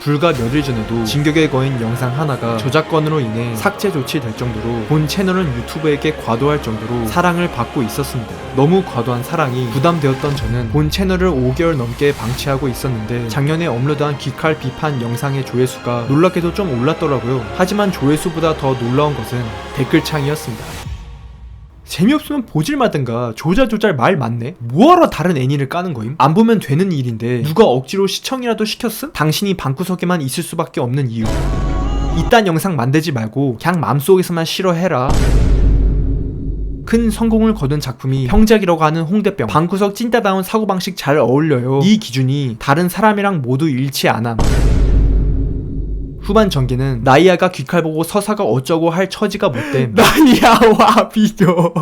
불과 며칠 전에도 진격의 거인 영상 하나가 저작권으로 인해 삭제 조치될 정도로 본 채널은 유튜브에게 과도할 정도로 사랑을 받고 있었습니다. 너무 과도한 사랑이 부담되었던 저는 본 채널을 5개월 넘게 방치하고 있었는데 작년에 업로드한 귀칼 비판 영상의 조회수가 놀랍게도 좀 올랐더라고요. 하지만 조회수보다 더 놀라운 것은 댓글창이었습니다. 재미없으면 보질 마든가 조잘조잘 말 많네. 뭐하러 다른 애니를 까는 거임? 안 보면 되는 일인데 누가 억지로 시청이라도 시켰음? 당신이 방구석에만 있을 수밖에 없는 이유. 이딴 영상 만들지 말고 그냥 마음속에서만 싫어해라. 큰 성공을 거둔 작품이 평작이라고 하는 홍대병. 방구석 찐따다운 사고방식 잘 어울려요. 이 기준이 다른 사람이랑 모두 일치 안함 후반 전개는 나이아가 귀칼 보고 서사가 어쩌고 할 처지가 못됨 나이아와 비교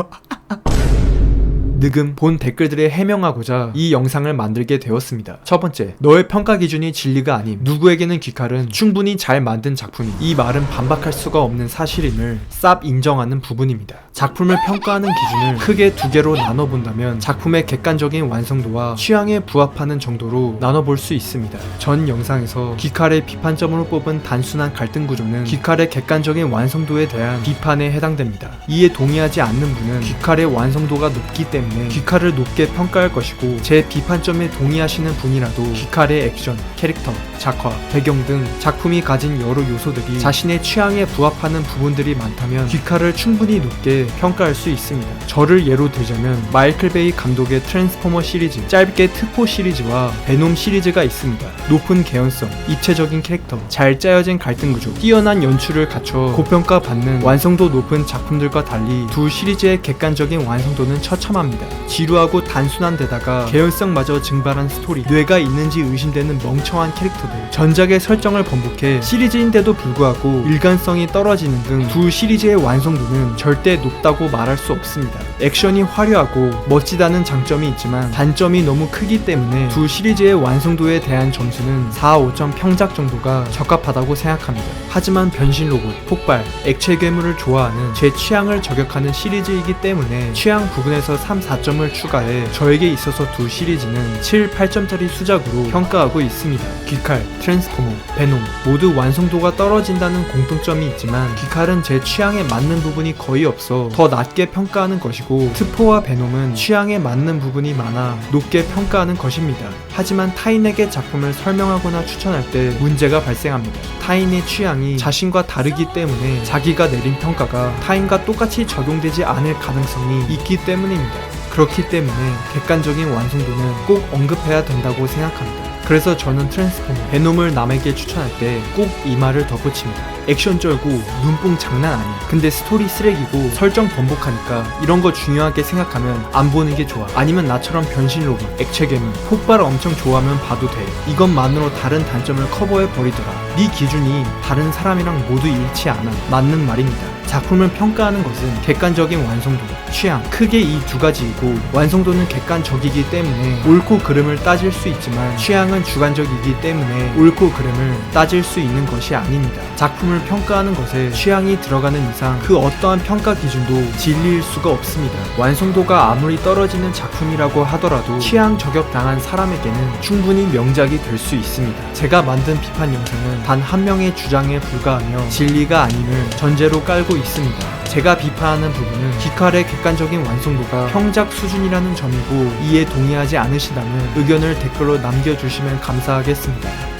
느금 본 댓글들에 해명하고자 이 영상을 만들게 되었습니다. 첫 번째, 너의 평가 기준이 진리가 아님. 누구에게는 귀칼은 충분히 잘 만든 작품이. 이 말은 반박할 수가 없는 사실임을 쌉 인정하는 부분입니다. 작품을 평가하는 기준을 크게 두 개로 나눠본다면 작품의 객관적인 완성도와 취향에 부합하는 정도로 나눠볼 수 있습니다. 전 영상에서 귀칼의 비판점으로 뽑은 단순한 갈등 구조는 귀칼의 객관적인 완성도에 대한 비판에 해당됩니다. 이에 동의하지 않는 분은 귀칼의 완성도가 높기 때문에 귀칼을 높게 평가할 것이고 제 비판점에 동의하시는 분이라도 귀칼의 액션, 캐릭터, 작화, 배경 등 작품이 가진 여러 요소들이 자신의 취향에 부합하는 부분들이 많다면 귀칼을 충분히 높게 평가할 수 있습니다. 저를 예로 들자면 마이클 베이 감독의 트랜스포머 시리즈, 짧게 트포 시리즈와 베놈 시리즈가 있습니다. 높은 개연성, 입체적인 캐릭터, 잘 짜여진 갈등 구조, 뛰어난 연출을 갖춰 고평가 받는 완성도 높은 작품들과 달리 두 시리즈의 객관적인 완성도는 처참합니다. 지루하고 단순한 데다가 개연성마저 증발한 스토리, 뇌가 있는지 의심되는 멍청한 캐릭터들, 전작의 설정을 번복해 시리즈인데도 불구하고 일관성이 떨어지는 등 두 시리즈의 완성도는 절대 높 다고 말할 수 없습니다. 액션이 화려하고 멋지다는 장점이 있지만 단점이 너무 크기 때문에 두 시리즈의 완성도에 대한 점수는 4, 5점 평작 정도가 적합하다고 생각합니다. 하지만 변신 로봇, 폭발, 액체 괴물을 좋아하는 제 취향을 저격하는 시리즈이기 때문에 취향 부분에서 3, 4점을 추가해 저에게 있어서 두 시리즈는 7, 8점짜리 수작으로 평가하고 있습니다. 귀칼, 트랜스포머, 베놈 모두 완성도가 떨어진다는 공통점이 있지만 귀칼은 제 취향에 맞는 부분이 거의 없어 더 낮게 평가하는 것이고 트포와 베놈은 취향에 맞는 부분이 많아 높게 평가하는 것입니다. 하지만 타인에게 작품을 설명하거나 추천할 때 문제가 발생합니다. 타인의 취향이 자신과 다르기 때문에 자기가 내린 평가가 타인과 똑같이 적용되지 않을 가능성이 있기 때문입니다. 그렇기 때문에 객관적인 완성도는 꼭 언급해야 된다고 생각합니다. 그래서 저는 트랜스포머 베놈을 남에게 추천할 때 꼭 이 말을 덧붙입니다. 액션 쩔고 눈뽕 장난 아니야. 근데 스토리 쓰레기고 설정 번복하니까 이런 거 중요하게 생각하면 안 보는 게 좋아. 아니면 나처럼 변신 로봇, 액체 괴물, 폭발 엄청 좋아하면 봐도 돼. 이것만으로 다른 단점을 커버해 버리더라. 네 기준이 다른 사람이랑 모두 일치 않아. 맞는 말입니다. 작품을 평가하는 것은 객관적인 완성도, 취향, 크게 이 두 가지이고 완성도는 객관적이기 때문에 옳고 그름을 따질 수 있지만 취향은 주관적이기 때문에 옳고 그름을 따질 수 있는 것이 아닙니다. 작품 을 평가하는 것에 취향이 들어가는 이상 그 어떠한 평가 기준도 진리일 수가 없습니다. 완성도가 아무리 떨어지는 작품이라고 하더라도 취향 저격 당한 사람에게는 충분히 명작이 될 수 있습니다. 제가 만든 비판 영상은 단 한 명의 주장에 불과하며 진리가 아님을 전제로 깔고 있습니다. 제가 비판하는 부분은 기칼의 객관적인 완성도가 평작 수준이라는 점이고 이에 동의하지 않으시다면 의견을 댓글로 남겨주시면 감사하겠습니다.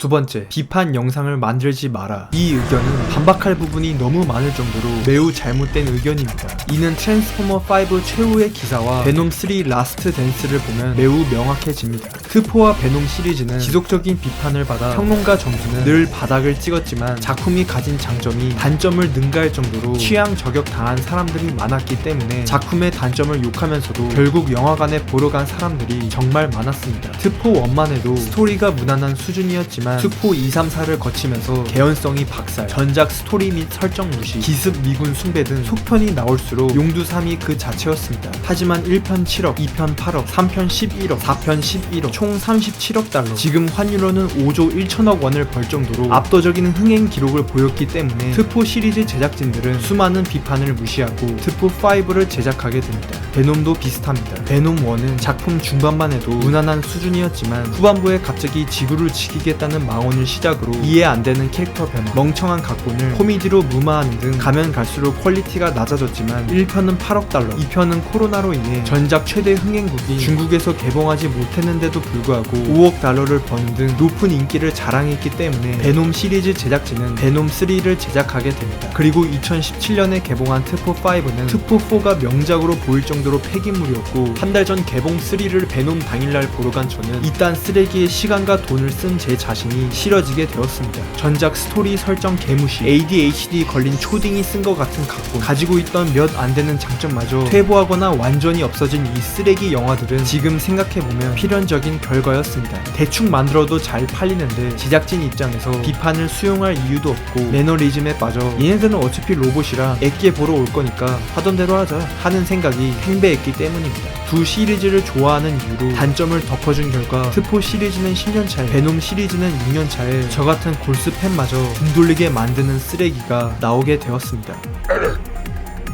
두 번째, 비판 영상을 만들지 마라. 이 의견은 반박할 부분이 너무 많을 정도로 매우 잘못된 의견입니다. 이는 트랜스포머 5 최후의 기사와 베놈 3 라스트 댄스를 보면 매우 명확해집니다. 트포와 베놈 시리즈는 지속적인 비판을 받아 평론가 점수는 늘 바닥을 찍었지만 작품이 가진 장점이 단점을 능가할 정도로 취향 저격 당한 사람들이 많았기 때문에 작품의 단점을 욕하면서도 결국 영화관에 보러 간 사람들이 정말 많았습니다. 트포 원만 해도 스토리가 무난한 수준이었지만 하지만 투포 2, 3, 4를 거치면서 개연성이 박살, 전작 스토리 및 설정 무시, 기습 미군 숭배 등 속편이 나올수록 용두삼이 그 자체였습니다. 하지만 1편 7억, 2편 8억, 3편 11억, 4편 11억, 총 37억 달러. 지금 환율로는 5조 1천억 원을 벌 정도로 압도적인 흥행 기록을 보였기 때문에 트포 시리즈 제작진들은 수많은 비판을 무시하고 트포 5를 제작하게 됩니다. 베놈도 비슷합니다. 베놈 1은 작품 중반만 해도 무난한 수준이었지만 후반부에 갑자기 지구를 지키겠다는 망언을 시작으로 이해 안 되는 캐릭터 변화, 멍청한 각본을 코미디로 무마하는 등 가면 갈수록 퀄리티가 낮아졌지만 1편은 8억 달러, 2편은 코로나로 인해 전작 최대 흥행국인 중국에서 개봉하지 못했는데도 불구하고 5억 달러를 버는 등 높은 인기를 자랑했기 때문에 베놈 시리즈 제작진은 베놈 3를 제작하게 됩니다. 그리고 2017년에 개봉한 트포 5는 트포 4가 명작으로 보일 정도로 폐기물이었고 한 달 전 개봉 3를 베놈 당일날 보러 간 저는 이딴 쓰레기에 시간과 돈을 쓴 제 자신 이 싫어지게 되었습니다. 전작 스토리 설정 개무시, ADHD 걸린 초딩이 쓴 것 같은 각본, 가지고 있던 몇 안 되는 장점마저 퇴보하거나 완전히 없어진 이 쓰레기 영화들은 지금 생각해보면 필연적인 결과였습니다. 대충 만들어도 잘 팔리는데 제작진 입장에서 비판을 수용할 이유도 없고 매너리즘에 빠져 얘네들은 어차피 로봇이라 애끼 보러 올 거니까 하던 대로 하자 하는 생각이 팽배했기 때문입니다. 두 시리즈를 좋아하는 이유로 단점을 덮어준 결과 트포 시리즈는 10년 차에 베놈 시리즈는 6년 차에 저 같은 골스 팬마저 등 돌리게 만드는 쓰레기가 나오게 되었습니다.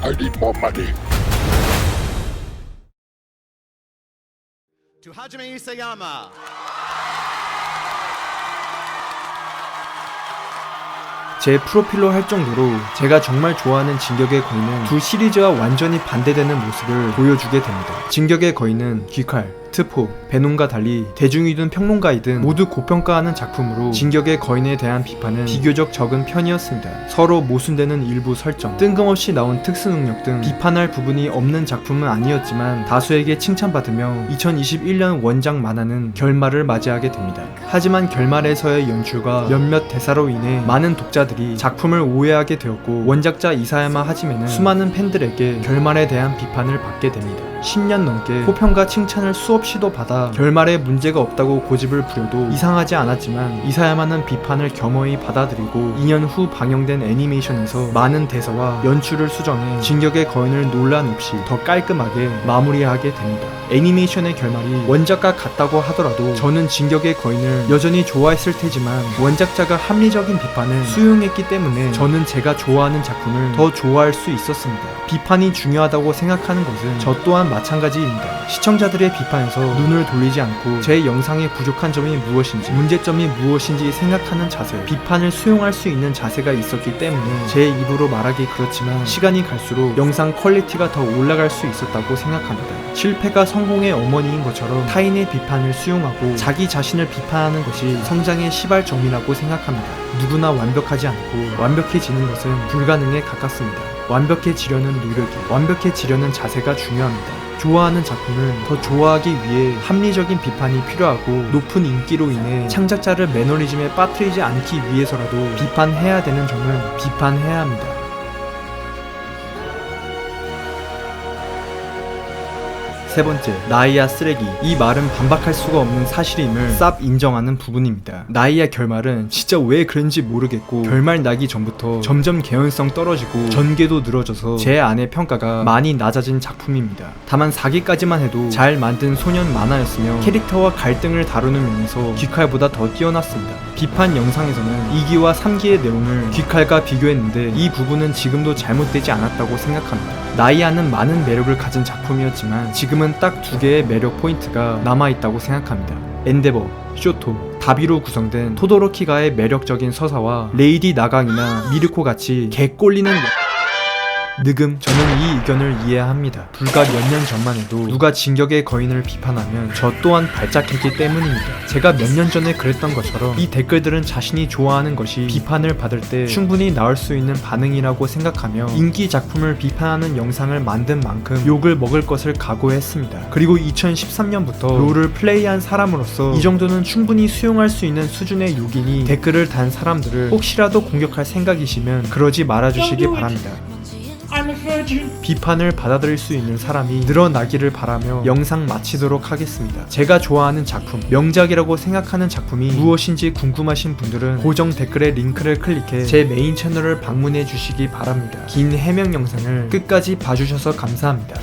I need more money. to Hajime Isayama. 제 프로필로 할 정도로 제가 정말 좋아하는 진격의 거인은 두 시리즈와 완전히 반대되는 모습을 보여주게 됩니다. 진격의 거인은 귀칼, 트포, 베놈과 달리 대중이든 평론가이든 모두 고평가하는 작품으로 진격의 거인에 대한 비판은 비교적 적은 편이었습니다. 서로 모순되는 일부 설정, 뜬금없이 나온 특수 능력 등 비판할 부분이 없는 작품은 아니었지만 다수에게 칭찬받으며 2021년 원작 만화는 결말을 맞이하게 됩니다. 하지만 결말에서의 연출과 몇몇 대사로 인해 많은 독자들이 작품을 오해하게 되었고 원작자 이사야마 하지메는 수많은 팬들에게 결말에 대한 비판을 받게 됩니다. 10년 넘게 호평과 칭찬을 수없이 도 받아 결말에 문제가 없다고 고집을 부려도 이상하지 않았지만 이사야마는 비판을 겸허히 받아들이고 2년 후 방영된 애니메이션에서 많은 대사와 연출을 수정해 진격의 거인을 논란 없이 더 깔끔하게 마무리하게 됩니다. 애니메이션의 결말이 원작과 같다고 하더라도 저는 진격의 거인을 여전히 좋아했을 테지만 원작자가 합리적인 비판을 수용했기 때문에 저는 제가 좋아하는 작품을 더 좋아할 수 있었습니다. 비판이 중요하다고 생각하는 것은 저 또한 마찬가지입니다. 시청자들의 비판에 서 눈을 돌리지 않고 제 영상의 부족한 점이 무엇인지, 문제점이 무엇인지 생각하는 자세, 비판을 수용할 수 있는 자세가 있었기 때문에 제 입으로 말하기 그렇지만 시간이 갈수록 영상 퀄리티가 더 올라갈 수 있었다고 생각합니다. 실패가 성공의 어머니인 것처럼 타인의 비판을 수용하고 자기 자신을 비판하는 것이 성장의 시발점이라고 생각합니다. 누구나 완벽하지 않고 완벽해지는 것은 불가능에 가깝습니다. 완벽해지려는 노력이, 완벽해지려는 자세가 중요합니다. 좋아하는 작품을 더 좋아하기 위해 합리적인 비판이 필요하고 높은 인기로 인해 창작자를 매너리즘에 빠뜨리지 않기 위해서라도 비판해야 되는 점은 비판해야 합니다. 세 번째, 나이야 쓰레기. 이 말은 반박할 수가 없는 사실임을 쌉 인정하는 부분입니다. 나이야 결말은 진짜 왜 그런지 모르겠고 결말 나기 전부터 점점 개연성 떨어지고 전개도 늘어져서 제 안의 평가가 많이 낮아진 작품입니다. 다만 4기까지만 해도 잘 만든 소년 만화였으며 캐릭터와 갈등을 다루는 면에서 귀칼보다 더 뛰어났습니다. 비판 영상에서는 2기와 3기의 내용을 귀칼과 비교했는데 이 부분은 지금도 잘못되지 않았다고 생각합니다. 나이아는 많은 매력을 가진 작품이었지만 지금은 딱 두 개의 매력 포인트가 남아있다고 생각합니다. 엔데버, 쇼토, 다비로 구성된 토도로키가의 매력적인 서사와 레이디 나강이나 미르코 같이 개꼴리는 느금 저는 이 의견을 이해합니다. 불과 몇 년 전만 해도 누가 진격의 거인을 비판하면 저 또한 발작했기 때문입니다. 제가 몇 년 전에 그랬던 것처럼 이 댓글들은 자신이 좋아하는 것이 비판을 받을 때 충분히 나올 수 있는 반응이라고 생각하며 인기 작품을 비판하는 영상을 만든 만큼 욕을 먹을 것을 각오했습니다. 그리고 2013년부터 롤을 플레이한 사람으로서 이 정도는 충분히 수용할 수 있는 수준의 욕이니 댓글을 단 사람들을 혹시라도 공격할 생각이시면 그러지 말아주시기 바랍니다. 비판을 받아들일 수 있는 사람이 늘어나기를 바라며 영상 마치도록 하겠습니다. 제가 좋아하는 작품, 명작이라고 생각하는 작품이 무엇인지 궁금하신 분들은 고정 댓글에 링크를 클릭해 제 메인 채널을 방문해 주시기 바랍니다. 긴 해명 영상을 끝까지 봐주셔서 감사합니다.